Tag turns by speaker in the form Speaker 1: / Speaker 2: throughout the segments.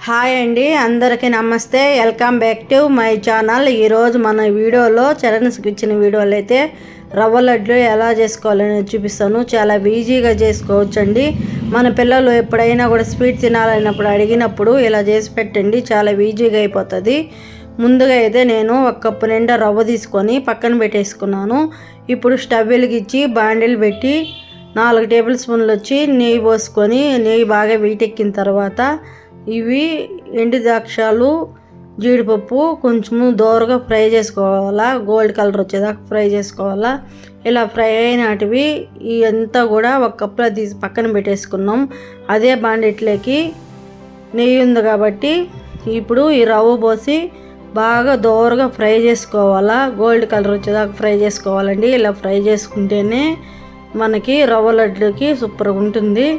Speaker 1: Hi అండి అందరికీ నమస్తే. Welcome back to my channel. ఈరోజు మన వీడియోలో చరణ్స్కి ఇచ్చిన వీడియోలో అయితే రవ్వ లడ్లు ఎలా చేసుకోవాలని చూపిస్తాను. చాలా ఈజీగా చేసుకోవచ్చండి. మన పిల్లలు ఎప్పుడైనా కూడా స్వీట్ తినాలన్నప్పుడు అడిగినప్పుడు ఇలా చేసి పెట్టండి చాలా ఈజీగా అయిపోతుంది. ముందుగా అయితే నేను ఒక కప్పు నిండా రవ్వ తీసుకొని పక్కన పెట్టేసుకున్నాను. ఇప్పుడు స్టవ్ వెలిగించి బాండిల్ పెట్టి నాలుగు టేబుల్ స్పూన్లు వచ్చి నెయ్యి పోసుకొని నెయ్యి బాగా వీటెక్కిన తర్వాత ఇవి ఎండు ద్రాక్షాలు జీడిపప్పు కొంచెము దోరగా ఫ్రై చేసుకోవాలా గోల్డ్ కలర్ వచ్చేదాకా ఫ్రై చేసుకోవాలా. ఇలా ఫ్రై అయినటివి అంతా కూడా ఒక కప్పులో తీసి పక్కన పెట్టేసుకున్నాం. అదే బాండిట్లోకి నెయ్యి ఉంది కాబట్టి ఇప్పుడు ఈ రవ్వ పోసి బాగా దోరగా ఫ్రై చేసుకోవాలా. గోల్డ్ కలర్ వచ్చేదాకా ఫ్రై చేసుకోవాలండి. ఇలా ఫ్రై చేసుకుంటేనే మనకి రవ్వ లడ్డుకి సూపర్గా ఉంటుంది.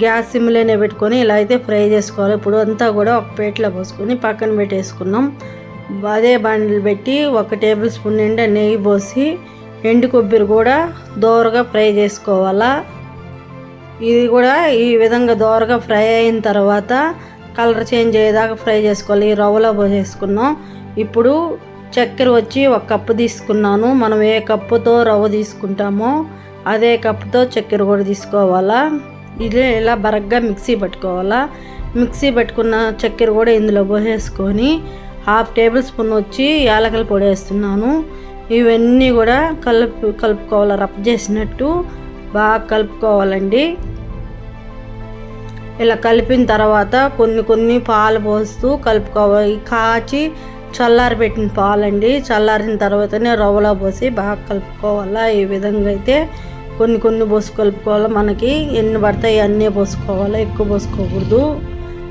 Speaker 1: గ్యాస్ సిమ్లోనే పెట్టుకొని ఇలా అయితే ఫ్రై చేసుకోవాలి. ఇప్పుడు అంతా కూడా ఒక ప్లేట్లో పోసుకొని పక్కన పెట్టేసుకున్నాం. అదే బండ్లు పెట్టి ఒక టేబుల్ స్పూన్ నిండా నెయ్యి పోసి ఎండు కొబ్బరి కూడా దోరగా ఫ్రై చేసుకోవాలా. ఇది కూడా ఈ విధంగా దోరగా ఫ్రై అయిన తర్వాత కలర్ చేంజ్ అయ్యేదాకా ఫ్రై చేసుకోవాలి. ఈ రవ్వలో పోసేసుకున్నాం. ఇప్పుడు చక్కెర వచ్చి ఒక కప్పు తీసుకున్నాను. మనం ఏ కప్పుతో రవ్వ తీసుకుంటామో అదే కప్పుతో చక్కెర కూడా తీసుకోవాలా. ఇది ఇలా బరగ్గా మిక్సీ పట్టుకోవాలా. మిక్సీ పట్టుకున్న చక్కెర కూడా ఇందులో పోసేసుకొని హాఫ్ టేబుల్ స్పూన్ వచ్చి యాలకల పొడి వేస్తున్నాను. ఇవన్నీ కూడా కలుపు కలుపుకోవాలి రఫ్ చేసినట్టు బాగా కలుపుకోవాలండి. ఇలా కలిపిన తర్వాత కొన్ని కొన్ని పాలు పోస్తూ కలుపుకోవాలి. కాచి చల్లారి పెట్టిన పాలండి. చల్లారిన తర్వాతనే రవ్వలో పోసి బాగా కలుపుకోవాలా. ఈ విధంగా అయితే కొన్ని కొన్ని పోసి కలుపుకోవాలి. మనకి ఎన్ని పడతాయి అన్నీ పోసుకోవాలి. ఎక్కువ పోసుకోకూడదు.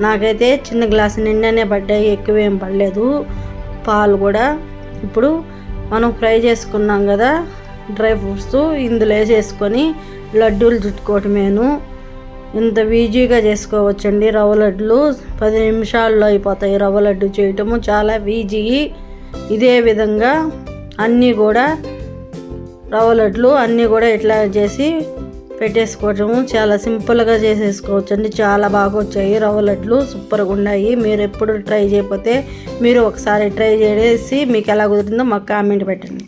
Speaker 1: నాకైతే చిన్న గ్లాసు నిండానే పడ్డాయి. ఎక్కువ ఏం పడలేదు. పాలు కూడా. ఇప్పుడు మనం ఫ్రై చేసుకున్నాం కదా డ్రై ఫ్రూట్స్ ఇందులో వేసేసుకొని లడ్డూలు చుట్టుకోవటమేను. ఇంత ఈజీగా చేసుకోవచ్చండి. రవ్వ లడ్డులు పది నిమిషాల్లో అయిపోతాయి. రవ్వ లడ్డు చేయటము చాలా ఈజీ. ఇదే విధంగా అన్నీ కూడా రవ్వ లడ్లు అన్నీ కూడా ఇట్లా చేసి పెట్టేసుకోవటము చాలా సింపుల్గా చేసేసుకోవచ్చు అండి చాలా బాగా వచ్చాయి రవ్వ లడ్లు సూపర్గా ఉన్నాయి. మీరు ఎప్పుడు ట్రై చేయకపోతే మీరు ఒకసారి ట్రై చేసి మీకు ఎలా కుదిరిందో మాకు కామెంట్ పెట్టండి.